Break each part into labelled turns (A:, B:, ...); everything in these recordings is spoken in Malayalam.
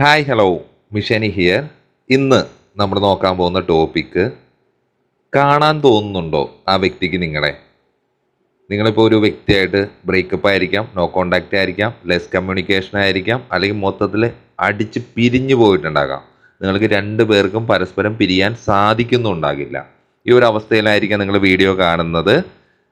A: ഹായ് ഹലോ മിഷനി ഹിയർ ഇന്ന് നമ്മൾ നോക്കാൻ പോകുന്ന ടോപ്പിക്ക് കാണാൻ തോന്നുന്നുണ്ടോ ആ വ്യക്തിക്ക് നിങ്ങളെ? നിങ്ങളിപ്പോൾ ഒരു വ്യക്തിയായിട്ട് ബ്രേക്കപ്പ് ആയിരിക്കാം നോ കോണ്ടാക്റ്റ് ആയിരിക്കാം ലെസ് കമ്മ്യൂണിക്കേഷൻ ആയിരിക്കാം അല്ലെങ്കിൽ മൊത്തത്തിൽ അടിച്ച് പിരിഞ്ഞു പോയിട്ടുണ്ടാകാം. നിങ്ങൾക്ക് രണ്ട് പേർക്കും പരസ്പരം പിരിയാൻ സാധിക്കുന്നുണ്ടാകില്ല ഈ ഒരു അവസ്ഥയിലായിരിക്കാം നിങ്ങൾ വീഡിയോ കാണുന്നത്.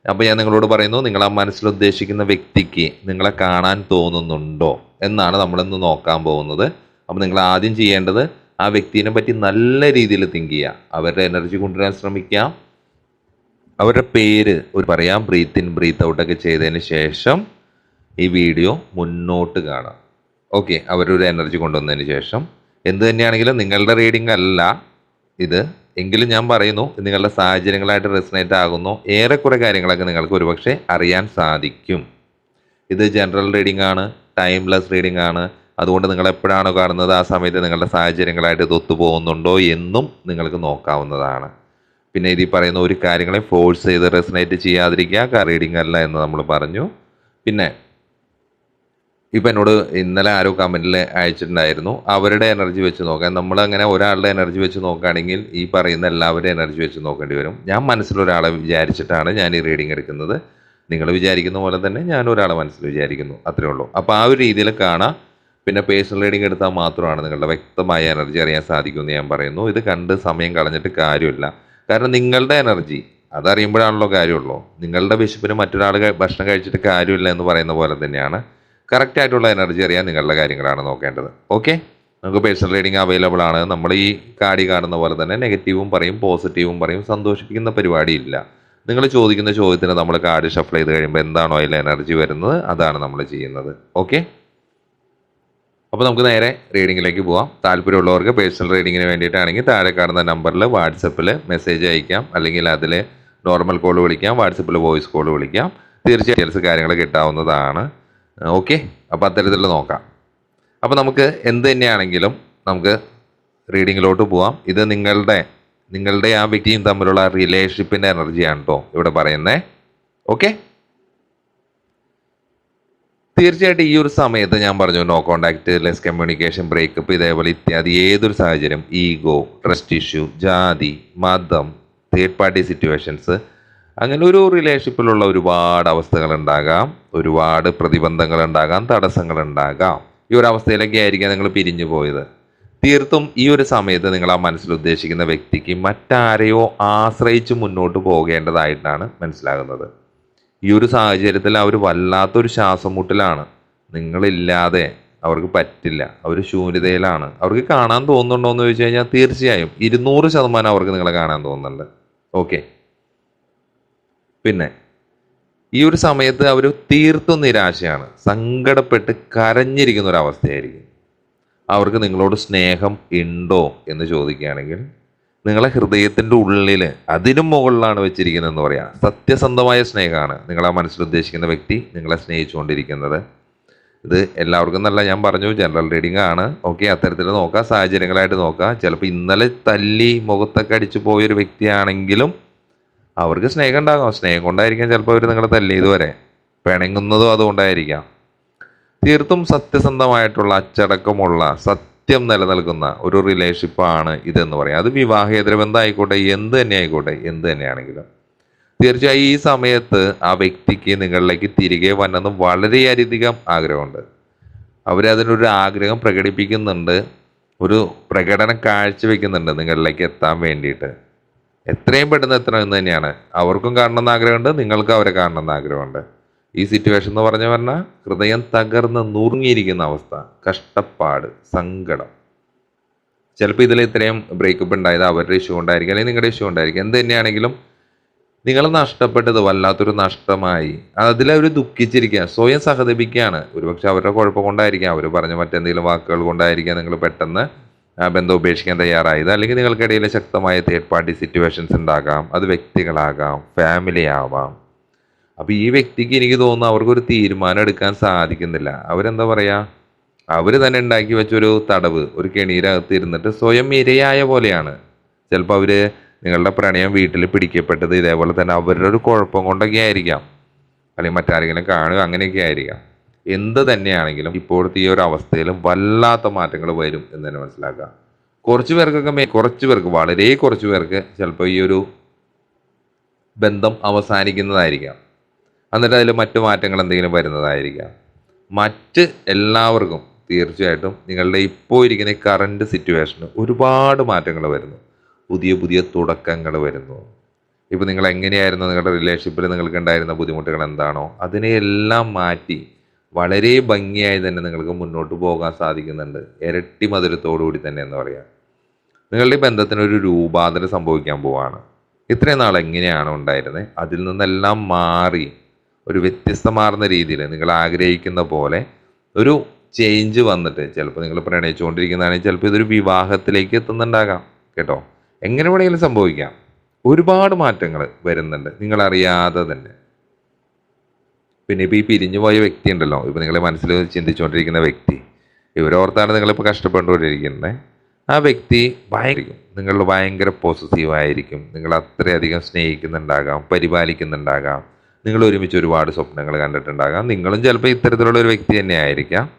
A: അപ്പോൾ ഞാൻ നിങ്ങളോട് പറയുന്നു നിങ്ങൾ ആ മനസ്സിൽ ഉദ്ദേശിക്കുന്ന വ്യക്തിക്ക് നിങ്ങളെ കാണാൻ തോന്നുന്നുണ്ടോ എന്നാണ് നമ്മളിന്ന് നോക്കാൻ പോകുന്നത്. അപ്പോൾ നിങ്ങൾ ആദ്യം ചെയ്യേണ്ടത് ആ വ്യക്തിനെ പറ്റി നല്ല രീതിയിൽ തിങ്ക് ചെയ്യുക അവരുടെ എനർജി കൊണ്ടുവരാൻ ശ്രമിക്കാം. അവരുടെ പേര് ഒരു പറയാം. ബ്രീത്ത് ഇൻ ബ്രീത്ത് ഔട്ടൊക്കെ ചെയ്തതിന് ശേഷം ഈ വീഡിയോ മുന്നോട്ട് കാണാം. ഓക്കെ അവരൊരു എനർജി കൊണ്ടുവന്നതിന് ശേഷം. എന്ത് തന്നെയാണെങ്കിലും നിങ്ങളുടെ റീഡിംഗ് അല്ല. ഇത് എങ്കിലും ഞാൻ പറയുന്നു നിങ്ങളുടെ സാഹചര്യങ്ങളായിട്ട് റെസിനേറ്റ് ആകുന്നു. ഏറെക്കുറെ കാര്യങ്ങളൊക്കെ നിങ്ങൾക്ക് ഒരുപക്ഷെ അറിയാൻ സാധിക്കും. ഇത് ജനറൽ റീഡിംഗ് ആണ് ടൈംലെസ് റീഡിംഗ് ആണ്. അതുകൊണ്ട് നിങ്ങൾ എപ്പോഴാണോ കാണുന്നത്? ആ സമയത്ത് നിങ്ങളുടെ സാഹചര്യങ്ങളായിട്ട് ഇത് ഒത്തുപോകുന്നുണ്ടോ എന്നും നിങ്ങൾക്ക് നോക്കാവുന്നതാണ്. പിന്നെ ഇതിൽ പറയുന്ന ഒരു കാര്യങ്ങളെ ഫോഴ്സ് ചെയ്ത് റെസിനേറ്റ് ചെയ്യാതിരിക്കുക റീഡിംഗ് അല്ല എന്ന് നമ്മൾ പറഞ്ഞു. പിന്നെ ഇപ്പം എന്നോട് ഇന്നലെ ആരോ കമന്റിൽ അയച്ചിട്ടുണ്ടായിരുന്നു. അവരുടെ എനർജി വെച്ച് നോക്കാം നമ്മൾ അങ്ങനെ ഒരാളുടെ എനർജി വെച്ച് നോക്കുകയാണെങ്കിൽ ഈ പറയുന്ന എല്ലാവരുടെ എനർജി വെച്ച് നോക്കേണ്ടി വരും. ഞാൻ മനസ്സിലൊരാളെ വിചാരിച്ചിട്ടാണ് ഞാൻ ഈ റീഡിംഗ് എടുക്കുന്നത്. നിങ്ങൾ വിചാരിക്കുന്ന പോലെ തന്നെ ഞാൻ ഒരാളെ മനസ്സിൽ വിചാരിക്കുന്നു. അത്രേ ഉള്ളൂ. അപ്പോൾ ആ ഒരു രീതിയിൽ കാണാം. പിന്നെ പേഴ്സണൽ റീഡിംഗ് എടുത്താൽ മാത്രമാണ് നിങ്ങളുടെ വ്യക്തമായ എനർജി അറിയാൻ സാധിക്കുമെന്ന് ഞാൻ പറയുന്നു. ഇത് കണ്ട് സമയം കളഞ്ഞിട്ട് കാര്യമില്ല. കാരണം നിങ്ങളുടെ എനർജി അതറിയുമ്പോഴാണല്ലോ കാര്യമുള്ളൂ. നിങ്ങളുടെ വിശപ്പിന് മറ്റൊരാൾ ഭക്ഷണം കഴിച്ചിട്ട് കാര്യമില്ല എന്ന് പറയുന്ന പോലെ തന്നെയാണ് കറക്റ്റ് ആയിട്ടുള്ള എനർജി അറിയാൻ നിങ്ങളുടെ കാര്യങ്ങളാണ് നോക്കേണ്ടത്. ഓക്കെ നമുക്ക് പേഴ്സണൽ റീഡിംഗ് അവൈലബിൾ ആണ്. നമ്മൾ ഈ കാടി കാണുന്ന പോലെ തന്നെ നെഗറ്റീവും പറയും പോസിറ്റീവും പറയും സന്തോഷിപ്പിക്കുന്ന പരിപാടിയില്ല നിങ്ങൾ ചോദിക്കുന്ന ചോദ്യത്തിന് നമ്മൾ കാർഡ് ഷഫിൾ ചെയ്ത് കഴിയുമ്പോൾ എന്താണോ അതിൽ എനർജി വരുന്നത് അതാണ് നമ്മൾ ചെയ്യുന്നത്. ഓക്കെ അപ്പോൾ നമുക്ക് നേരെ റീഡിങ്ങിലേക്ക് പോവാം. താല്പര്യമുള്ളവർക്ക് പേഴ്സണൽ റീഡിങ്ങിന് വേണ്ടിയിട്ടാണെങ്കിൽ താഴെ കാണുന്ന നമ്പറിൽ വാട്സപ്പിൽ മെസ്സേജ് അയക്കാം. അല്ലെങ്കിൽ അതിൽ നോർമൽ കോൾ വിളിക്കാം. വാട്സപ്പിൽ വോയിസ് കോൾ വിളിക്കാം. തീർച്ചയായും കാര്യങ്ങൾ കിട്ടാവുന്നതാണ്. ഓക്കെ അപ്പോൾ അത്തരത്തിൽ നോക്കാം. അപ്പോൾ നമുക്ക് എന്ത് തന്നെയാണെങ്കിലും നമുക്ക് റീഡിങ്ങിലോട്ട് പോവാം. ഇത് നിങ്ങളുടെ നിങ്ങളുടെ ആ വ്യക്തിയും തമ്മിലുള്ള റിലേഷൻഷിപ്പിന്റെ എനർജിയാണ് കേട്ടോ ഇവിടെ പറയുന്നത് ഓക്കെ തീർച്ചയായിട്ടും ഈ ഒരു സമയത്ത് ഞാൻ പറഞ്ഞു no contact less communication breakup ഇതേപോലെ ഇത്യാദി ഏതൊരു സാഹചര്യം ഈഗോ ട്രസ്റ്റ് ഇഷ്യൂ ജാതി മതം തേർഡ് പാർട്ടി സിറ്റുവേഷൻസ് അങ്ങനെ ഒരു റിലേഷൻഷിപ്പിലുള്ള ഒരുപാട് അവസ്ഥകൾ ഉണ്ടാകാം ഒരുപാട് പ്രതിബന്ധങ്ങൾ ഉണ്ടാകാം തടസ്സങ്ങൾ ഉണ്ടാകാം ഈ ഒരു അവസ്ഥയിലൊക്കെ ആയിരിക്കാം നിങ്ങൾ പിരിഞ്ഞു പോയത്. തീർത്തും ഈ ഒരു സമയത്ത് നിങ്ങൾ ആ മനസ്സിൽ ഉദ്ദേശിക്കുന്ന വ്യക്തിക്ക് മറ്റാരെയോ ആശ്രയിച്ച് മുന്നോട്ട് പോകേണ്ടതായിട്ടാണ് മനസ്സിലാകുന്നത്. ഈ ഒരു സാഹചര്യത്തിൽ അവർ വല്ലാത്തൊരു ശ്വാസം മുട്ടലാണ് നിങ്ങളില്ലാതെ അവർക്ക് പറ്റില്ല. അവർ ശൂന്യതയിലാണ്. അവർക്ക് കാണാൻ തോന്നുന്നുണ്ടോ എന്ന് ചോദിച്ചു കഴിഞ്ഞാൽ തീർച്ചയായും ഇരുന്നൂറ് ശതമാനം അവർക്ക് നിങ്ങളെ കാണാൻ തോന്നുന്നുണ്ട്. ഓക്കെ. പിന്നെ ഈ ഒരു സമയത്ത് അവർ തീർത്തും നിരാശയാണ്. സങ്കടപ്പെട്ട് കരഞ്ഞിരിക്കുന്ന ഒരു അവസ്ഥയായിരിക്കും. അവർക്ക് നിങ്ങളോട് സ്നേഹം ഉണ്ടോ എന്ന് ചോദിക്കുകയാണെങ്കിൽ നിങ്ങളെ ഹൃദയത്തിന്റെ ഉള്ളിൽ അതിനും മുകളിലാണ് വെച്ചിരിക്കുന്നതെന്ന് പറയാം സത്യസന്ധമായ സ്നേഹമാണ് നിങ്ങളെ മനസ്സിൽ ഉദ്ദേശിക്കുന്ന വ്യക്തി നിങ്ങളെ സ്നേഹിച്ചുകൊണ്ടിരിക്കുന്നത്. ഇത് എല്ലാവർക്കും നല്ല ഞാൻ പറഞ്ഞു ജനറൽ റീഡിംഗ് ആണ്. ഓക്കെ അത്തരത്തിൽ നോക്കാം സാഹചര്യങ്ങളായിട്ട് നോക്കാം ചിലപ്പോൾ ഇന്നലെ തല്ലി മുഖത്തൊക്കെ അടിച്ചു പോയൊരു വ്യക്തിയാണെങ്കിലും അവർക്ക് സ്നേഹം ഉണ്ടാകാം. സ്നേഹം കൊണ്ടായിരിക്കാം ചിലപ്പോൾ അവർ നിങ്ങളെ തല്ലിയത് വരെ പിണങ്ങുന്നതും അതുകൊണ്ടായിരിക്കാം. തീർത്തും സത്യസന്ധമായിട്ടുള്ള അച്ചടക്കമുള്ള സത്യം നിലനിൽക്കുന്ന ഒരു റിലേഷൻഷിപ്പാണ് ഇതെന്ന് പറയാം. അത് വിവാഹേതര ബന്ധം ആയിക്കോട്ടെ എന്ത് തന്നെ ആയിക്കോട്ടെ എന്ത് തന്നെയാണെങ്കിലും. തീർച്ചയായും ഈ സമയത്ത് ആ വ്യക്തിക്ക് നിങ്ങളിലേക്ക് തിരികെ വന്നെന്ന് വളരെയധികം ആഗ്രഹമുണ്ട്. അവരതിനൊരു ആഗ്രഹം പ്രകടിപ്പിക്കുന്നുണ്ട്. ഒരു പ്രകടനം കാഴ്ചവെക്കുന്നുണ്ട് നിങ്ങളിലേക്ക് എത്താൻ വേണ്ടിയിട്ട്. എത്രയും പെട്ടെന്ന് എത്തണം എത്തണമെന്ന് തന്നെയാണ്. അവർക്കും കാണണമെന്ന് ആഗ്രഹമുണ്ട് നിങ്ങൾക്കും അവരെ കാണണമെന്ന് ആഗ്രഹമുണ്ട്. ഈ സിറ്റുവേഷൻ എന്ന് പറഞ്ഞു പറഞ്ഞാൽ ഹൃദയം തകർന്ന് നുറുങ്ങിയിരിക്കുന്ന അവസ്ഥ കഷ്ടപ്പാട് സങ്കടം. ചിലപ്പോൾ ഇതിൽ ഇത്രയും ബ്രേക്കപ്പ് ഉണ്ടായത് അവരുടെ ഇഷ്യൂ ഉണ്ടായിരിക്കും അല്ലെങ്കിൽ നിങ്ങളുടെ ഇഷ്യൂ ഉണ്ടായിരിക്കും എന്ത് തന്നെയാണെങ്കിലും നിങ്ങൾ നഷ്ടപ്പെട്ടത് വല്ലാത്തൊരു നഷ്ടമായി. അതിലവർ ദുഃഖിച്ചിരിക്കുക സ്വയം സഹതപിക്കുകയാണ്. ഒരുപക്ഷെ അവരുടെ കുഴപ്പം കൊണ്ടായിരിക്കാം. അവർ പറഞ്ഞ മറ്റെന്തെങ്കിലും വാക്കുകൾ കൊണ്ടായിരിക്കാം നിങ്ങൾ പെട്ടെന്ന് ബന്ധം ഉപേക്ഷിക്കാൻ തയ്യാറായത്. അല്ലെങ്കിൽ നിങ്ങൾക്കിടയിൽ ശക്തമായ തേർഡ് പാർട്ടി സിറ്റുവേഷൻസ് ഉണ്ടാകാം. അത് വ്യക്തികളാകാം ഫാമിലി ആവാം. അപ്പോൾ ഈ വ്യക്തിക്ക് എനിക്ക് തോന്നുന്നു അവർക്കൊരു തീരുമാനം എടുക്കാൻ സാധിക്കുന്നില്ല. അവരെന്താ പറയുക അവർ തന്നെ ഉണ്ടാക്കി വെച്ചൊരു തടവ് ഒരു കെണിയിലകത്ത് ഇരുന്നിട്ട് സ്വയം ഇരയായ പോലെയാണ്. ചിലപ്പോൾ അവർ നിങ്ങളുടെ പ്രണയം വീട്ടിൽ പിടിക്കപ്പെട്ടത് ഇതേപോലെ തന്നെ അവരുടെ ഒരു കുഴപ്പം കൊണ്ടൊക്കെ ആയിരിക്കാം. അല്ലെങ്കിൽ മറ്റാരെങ്കിലും കാണുക അങ്ങനെയൊക്കെ ആയിരിക്കാം. എന്ത് തന്നെയാണെങ്കിലും ഇപ്പോഴത്തെ ഈ ഒരു അവസ്ഥയിലും വല്ലാത്ത മാറ്റങ്ങൾ വരും എന്ന് തന്നെ മനസ്സിലാക്കുക. കുറച്ച് പേർക്കൊക്കെ കുറച്ച് പേർക്ക് വളരെ കുറച്ച് പേർക്ക് ചിലപ്പോൾ ഈ ഒരു ബന്ധം അവസാനിക്കുന്നതായിരിക്കാം. എന്നിട്ട് അതിൽ മറ്റു മാറ്റങ്ങൾ എന്തെങ്കിലും വരുന്നതായിരിക്കാം. മറ്റ് എല്ലാവർക്കും തീർച്ചയായിട്ടും നിങ്ങളുടെ ഇപ്പോൾ ഇരിക്കുന്ന കറണ്ട് സിറ്റുവേഷന് ഒരുപാട് മാറ്റങ്ങൾ വരുന്നു. പുതിയ പുതിയ തുടക്കങ്ങൾ വരുന്നു. ഇപ്പോൾ നിങ്ങൾ എങ്ങനെയായിരുന്നു നിങ്ങളുടെ റിലേഷൻഷിപ്പിൽ നിങ്ങൾക്ക് ഉണ്ടായിരുന്ന ബുദ്ധിമുട്ടുകൾ എന്താണോ അതിനെയെല്ലാം മാറ്റി വളരെ ഭംഗിയായി തന്നെ നിങ്ങൾക്ക് മുന്നോട്ട് പോകാൻ സാധിക്കുന്നുണ്ട്. ഇരട്ടി മധുരത്തോടുകൂടി തന്നെ എന്ന് പറയാം. നിങ്ങളുടെ ബന്ധത്തിന് ഒരു രൂപാന്തരം സംഭവിക്കാൻ പോവാണ്. ഇത്രയും നാൾ എങ്ങനെയാണോ ഉണ്ടായിരുന്നത് അതിൽ നിന്നെല്ലാം മാറി ഒരു വ്യത്യസ്തമാർന്ന രീതിയിൽ നിങ്ങൾ ആഗ്രഹിക്കുന്ന പോലെ ഒരു ചേഞ്ച് വന്നിട്ട് ചിലപ്പോൾ നിങ്ങൾ പ്രണയിച്ചുകൊണ്ടിരിക്കുന്നതാണെങ്കിൽ ചിലപ്പോൾ ഇതൊരു വിവാഹത്തിലേക്ക് എത്തുന്നുണ്ടാകാം കേട്ടോ? എങ്ങനെ വേണമെങ്കിലും സംഭവിക്കാം. ഒരുപാട് മാറ്റങ്ങൾ വരുന്നുണ്ട് നിങ്ങളറിയാതെ തന്നെ. പിന്നെ ഇപ്പോൾ ഈ പിരിഞ്ഞു പോയ വ്യക്തി ഉണ്ടല്ലോ ഇപ്പോൾ നിങ്ങളെ മനസ്സിൽ ചിന്തിച്ചുകൊണ്ടിരിക്കുന്ന വ്യക്തി. ഇവരോർത്താണ് നിങ്ങളിപ്പോൾ കഷ്ടപ്പെട്ടുകൊണ്ടിരിക്കുന്നത്. ആ വ്യക്തി ഭയങ്കര നിങ്ങൾ ഭയങ്കര പോസിറ്റീവായിരിക്കും നിങ്ങൾ അത്രയധികം സ്നേഹിക്കുന്നുണ്ടാകാം പരിപാലിക്കുന്നുണ്ടാകാം. നിങ്ങൾ ഒരുമിച്ച് ഒരുപാട് സ്വപ്നങ്ങൾ കണ്ടിട്ടുണ്ടാകാം. നിങ്ങളും ചിലപ്പോൾ ഇത്തരത്തിലുള്ള ഒരു വ്യക്തി തന്നെ ആയിരിക്കാം.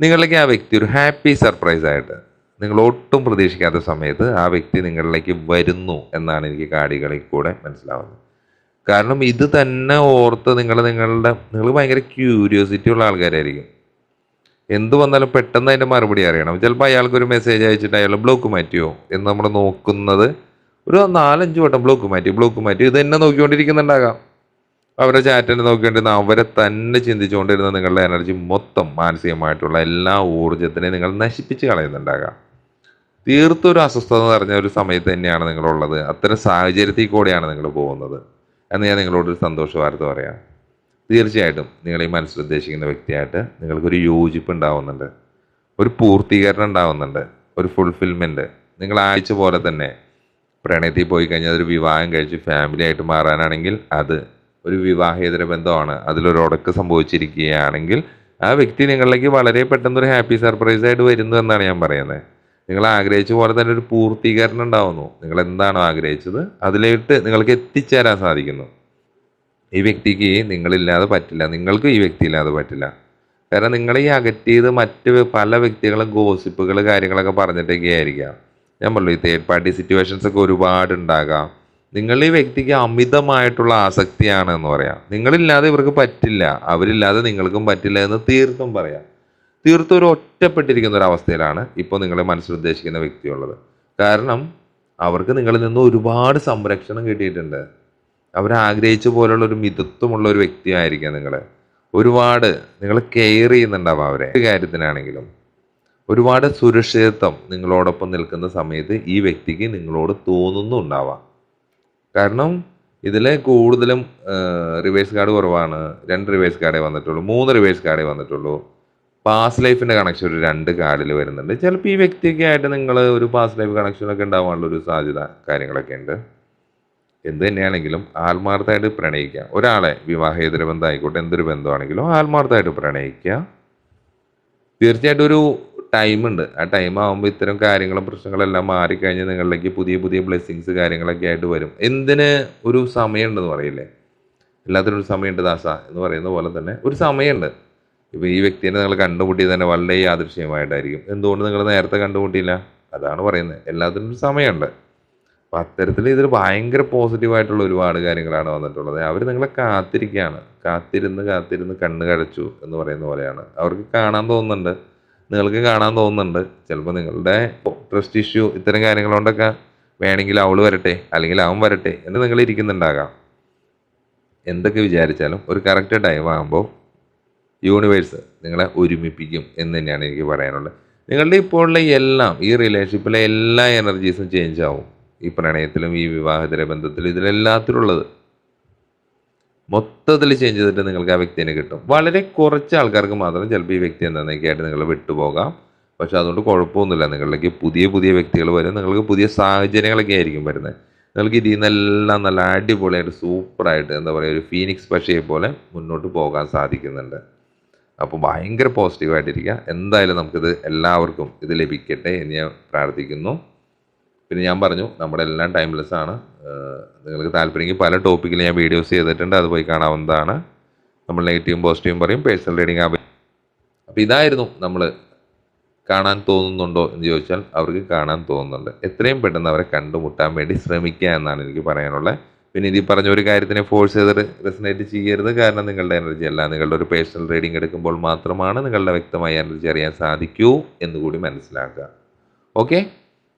A: നിങ്ങളിലേക്ക് ആ വ്യക്തി ഒരു ഹാപ്പി സർപ്രൈസ് ആയിട്ട് നിങ്ങൾ ഒട്ടും പ്രതീക്ഷിക്കാത്ത സമയത്ത് ആ വ്യക്തി നിങ്ങളിലേക്ക് വരുന്നു എന്നാണ് എനിക്ക് കാടികളിൽ കൂടെ മനസ്സിലാവുന്നത്. കാരണം ഇത് തന്നെ ഓർത്ത് നിങ്ങൾ നിങ്ങളുടെ നിങ്ങൾ ഭയങ്കര ക്യൂരിയോസിറ്റി ഉള്ള ആൾക്കാരായിരിക്കും. എന്ത് വന്നാലും പെട്ടെന്ന് അതിന്റെ മറുപടി അറിയണം. ചിലപ്പോൾ അയാൾക്കൊരു മെസ്സേജ് അയച്ചിട്ട് അയാൾ ബ്ലോക്ക് മാറ്റിയോ എന്ന് നമ്മൾ നോക്കുന്നത് ഒരു നാലഞ്ച് വട്ടം ബ്ലോക്ക് മാറ്റി ബ്ലോക്ക് മാറ്റി ഇത് തന്നെ നോക്കിക്കൊണ്ടിരിക്കുന്നുണ്ടാകാം. അവരെ ചാറ്റിനെ നോക്കിക്കൊണ്ടിരുന്ന അവരെ തന്നെ ചിന്തിച്ചുകൊണ്ടിരുന്ന നിങ്ങളുടെ എനർജി മൊത്തം മാനസികമായിട്ടുള്ള എല്ലാ ഊർജത്തിനെയും നിങ്ങൾ നശിപ്പിച്ച് കളയുന്നുണ്ടാകാം. തീർത്തൊരു അസ്വസ്ഥത നിറഞ്ഞ ഒരു സമയത്ത് തന്നെയാണ് നിങ്ങളുള്ളത്. അത്തരം സാഹചര്യത്തിൽ കൂടെയാണ് നിങ്ങൾ പോകുന്നത്. എന്ന് ഞാൻ നിങ്ങളോട് ഒരു സന്തോഷ വാർത്ത പറയാം. തീർച്ചയായിട്ടും നിങ്ങൾ ഈ മനസ്സിൽ ഉദ്ദേശിക്കുന്ന വ്യക്തിയായിട്ട് നിങ്ങൾക്കൊരു യോജിപ്പ് ഉണ്ടാവുന്നുണ്ട്. ഒരു പൂർത്തീകരണം ഉണ്ടാവുന്നുണ്ട്. ഒരു ഫുൾഫിൽമെന്റ് നിങ്ങൾ ആഴ്ച പോലെ തന്നെ പ്രണയത്തിൽ പോയി കഴിഞ്ഞാൽ ഒരു വിവാഹം കഴിച്ച് ഫാമിലി ആയിട്ട് മാറാനാണെങ്കിൽ അത് ഒരു വിവാഹേതര ബന്ധമാണ്. അതിലൊരു ഉടക്ക് സംഭവിച്ചിരിക്കുകയാണെങ്കിൽ ആ വ്യക്തി നിങ്ങളിലേക്ക് വളരെ പെട്ടെന്ന് ഒരു ഹാപ്പി സർപ്രൈസ് ആയിട്ട് വരുന്നു എന്നാണ് ഞാൻ പറയുന്നത് നിങ്ങൾ ആഗ്രഹിച്ച പോലെ തന്നെ ഒരു പൂർത്തീകരണം ഉണ്ടാവുന്നു. നിങ്ങൾ എന്താണോ ആഗ്രഹിച്ചത്? അതിലേക്ക് നിങ്ങൾക്ക് എത്തിച്ചേരാൻ സാധിക്കുന്നു. ഈ വ്യക്തിക്ക് നിങ്ങളില്ലാതെ പറ്റില്ല. നിങ്ങൾക്ക് ഈ വ്യക്തി ഇല്ലാതെ പറ്റില്ല. കാരണം നിങ്ങൾ ഈ അകറ്റിയത് മറ്റ് പല വ്യക്തികളും ഗോസിപ്പുകൾ കാര്യങ്ങളൊക്കെ പറഞ്ഞിട്ടൊക്കെ ആയിരിക്കാം ഞാൻ പറഞ്ഞു ഈ തേർഡ് പാർട്ടി സിറ്റുവേഷൻസ് ഒക്കെ ഒരുപാട് ഉണ്ടാകാം നിങ്ങൾ ഈ വ്യക്തിക്ക് അമിതമായിട്ടുള്ള ആസക്തിയാണ് എന്ന് പറയാം. നിങ്ങളില്ലാതെ ഇവർക്ക് പറ്റില്ല. അവരില്ലാതെ നിങ്ങൾക്കും പറ്റില്ല എന്ന് തീർത്തും പറയാം. തീർത്തും ഒരു ഒറ്റപ്പെട്ടിരിക്കുന്ന ഒരു അവസ്ഥയിലാണ് ഇപ്പോൾ നിങ്ങളെ മനസ്സിൽ ഉദ്ദേശിക്കുന്ന വ്യക്തിയുള്ളത്. കാരണം അവർക്ക് നിങ്ങളിൽ നിന്ന് ഒരുപാട് സംരക്ഷണം കിട്ടിയിട്ടുണ്ട്. അവർ ആഗ്രഹിച്ച പോലുള്ള ഒരു മിതത്വമുള്ള ഒരു വ്യക്തിയായിരിക്കാം നിങ്ങൾ ഒരുപാട് നിങ്ങൾ കെയർ ചെയ്യുന്നുണ്ടാവും അവരെ. കാര്യത്തിനാണെങ്കിലും ഒരുപാട് സുരക്ഷിതത്വം നിങ്ങളോടൊപ്പം നിൽക്കുന്ന സമയത്ത് ഈ വ്യക്തിക്ക് നിങ്ങളോട് തോന്നുന്നുണ്ടാവാം. കാരണം ഇതിൽ കൂടുതലും റിവേഴ്സ് കാർഡ് കുറവാണ്. രണ്ട് റിവേഴ്സ് കാർഡേ വന്നിട്ടുള്ളൂ. മൂന്ന് റിവേഴ്സ് കാർഡേ വന്നിട്ടുള്ളൂ. പാസ് ലൈഫിന്റെ കണക്ഷൻ ഒരു രണ്ട് കാർഡിൽ വരുന്നുണ്ട്. ചിലപ്പോൾ ഈ വ്യക്തിയൊക്കെ ആയിട്ട് നിങ്ങൾ ഒരു പാസ് ലൈഫ് കണക്ഷനൊക്കെ ഉണ്ടാവാനുള്ള ഒരു സാധ്യത കാര്യങ്ങളൊക്കെ ഉണ്ട്. എന്ത് തന്നെയാണെങ്കിലും ആത്മാർത്ഥമായിട്ട് പ്രണയിക്കുക. ഒരാളെ വിവാഹേതര ബന്ധമായിക്കോട്ടെ എന്തൊരു ബന്ധമാണെങ്കിലും ആത്മാർത്ഥമായിട്ട് പ്രണയിക്കുക. തീർച്ചയായിട്ടും ഒരു ടൈമുണ്ട് ആ ടൈം ആകുമ്പോൾ ഇത്തരം കാര്യങ്ങളും പ്രശ്നങ്ങളെല്ലാം മാറിക്കഴിഞ്ഞ് നിങ്ങളിലേക്ക് പുതിയ പുതിയ ബ്ലെസ്സിങ്സ് കാര്യങ്ങളൊക്കെ ആയിട്ട് വരും. എന്തിന് ഒരു സമയമുണ്ടെന്ന് പറയില്ലേ? എല്ലാത്തിനും ഒരു സമയമുണ്ട് ദാസ എന്ന് പറയുന്ന പോലെ തന്നെ ഒരു സമയമുണ്ട്. ഇപ്പോൾ ഈ വ്യക്തിനെ നിങ്ങൾ കണ്ടുമുട്ടി തന്നെ വളരെ യാദൃശ്യമായിട്ടായിരിക്കും. എന്തുകൊണ്ട് നിങ്ങൾ നേരത്തെ കണ്ടുമുട്ടിയില്ല? അതാണ് പറയുന്നത്. എല്ലാത്തിനും ഒരു സമയമുണ്ട്. അപ്പം അത്തരത്തിൽ ഇതിൽ ഭയങ്കര പോസിറ്റീവായിട്ടുള്ള ഒരുപാട് കാര്യങ്ങളാണ് വന്നിട്ടുള്ളത്. അവർ നിങ്ങളെ കാത്തിരിക്കുകയാണ്. കാത്തിരുന്ന് കാത്തിരുന്ന് കണ്ണ് കഴച്ചു എന്ന് പറയുന്ന പോലെയാണ്. അവർക്ക് കാണാൻ തോന്നുന്നുണ്ട്. നിങ്ങൾക്ക് കാണാൻ തോന്നുന്നുണ്ട്. ചിലപ്പോൾ നിങ്ങളുടെ ട്രസ്റ്റ് ഇഷ്യൂ ഇത്തരം കാര്യങ്ങൾ കൊണ്ടൊക്കെ വേണമെങ്കിൽ അവൾ വരട്ടെ അല്ലെങ്കിൽ അവൻ വരട്ടെ എന്ന് നിങ്ങൾ ഇരിക്കുന്നുണ്ടാകാം. എന്തൊക്കെ വിചാരിച്ചാലും ഒരു കറക്റ്റ് ടൈം ആകുമ്പോൾ യൂണിവേഴ്സ് നിങ്ങളെ ഒരുമിപ്പിക്കും എന്ന് തന്നെയാണ് എനിക്ക് പറയാനുള്ളത്. നിങ്ങളുടെ ഇപ്പോഴുള്ള എല്ലാം ഈ റിലേഷൻഷിപ്പിലെ എല്ലാ എനർജീസും ചേഞ്ച് ആവും. ഈ പ്രണയത്തിലും ഈ വിവാഹത്തിലെ ബന്ധത്തിലും ഇതിലെല്ലാത്തിലുള്ളത് മൊത്തത്തിൽ ചേഞ്ച് ചെയ്തിട്ട് നിങ്ങൾക്ക് ആ വ്യക്തിനെ കിട്ടും. വളരെ കുറച്ച് ആൾക്കാർക്ക് മാത്രം ചിലപ്പോൾ ഈ വ്യക്തി എന്നേക്കായിട്ട് നിങ്ങൾ വിട്ടുപോകാം. പക്ഷെ അതുകൊണ്ട് കുഴപ്പമൊന്നുമില്ല. നിങ്ങളിലേക്ക് പുതിയ പുതിയ വ്യക്തികൾ വരും. നിങ്ങൾക്ക് പുതിയ സാഹചര്യങ്ങളൊക്കെ ആയിരിക്കും വരുന്നത്. നിങ്ങൾക്ക് ഇതിൽ നിന്നെല്ലാം നല്ല അടിപൊളിയായിട്ട് സൂപ്പറായിട്ട് എന്താ പറയുക ഒരു ഫീനിക്സ് പക്ഷിയെ പോലെ മുന്നോട്ട് പോകാൻ സാധിക്കുന്നുണ്ട്. അപ്പോൾ ഭയങ്കര പോസിറ്റീവായിട്ടിരിക്കുക എന്തായാലും നമുക്കിത് എല്ലാവർക്കും ഇത് ലഭിക്കട്ടെ എന്ന് ഞാൻ പ്രാർത്ഥിക്കുന്നു. പിന്നെ ഞാൻ പറഞ്ഞു നമ്മുടെ എല്ലാം ടൈംലെസ് ആണ്. നിങ്ങൾക്ക് താല്പര്യമെങ്കിൽ പല ടോപ്പിക്കിൽ ഞാൻ വീഡിയോസ് ചെയ്തിട്ടുണ്ട്. അത് പോയി കാണാവുന്നതാണ് നമ്മൾ നെഗറ്റീവും പോസിറ്റീവും പറയും പേഴ്സണൽ റീഡിങ് അപ്പോൾ ഇതായിരുന്നു നമ്മൾ കാണാൻ തോന്നുന്നുണ്ടോ എന്ന് ചോദിച്ചാൽ അവർക്ക് കാണാൻ തോന്നുന്നുണ്ട്. എത്രയും പെട്ടെന്ന് അവരെ കണ്ടുമുട്ടാൻ വേണ്ടി ശ്രമിക്കുക എന്നാണ് എനിക്ക് പറയാനുള്ളത്. പിന്നെ ഇതിൽ പറഞ്ഞ ഒരു കാര്യത്തിനെ ഫോഴ്സ് ചെയ്ത് റെസിനേറ്റ് ചെയ്യരുത്. കാരണം നിങ്ങളുടെ എനർജി അല്ല. നിങ്ങളുടെ ഒരു പേഴ്സണൽ റീഡിംഗ് എടുക്കുമ്പോൾ മാത്രമാണ് നിങ്ങളുടെ വ്യക്തമായ എനർജി അറിയാൻ സാധിക്കൂ എന്നുകൂടി മനസ്സിലാക്കുക. ഓക്കെ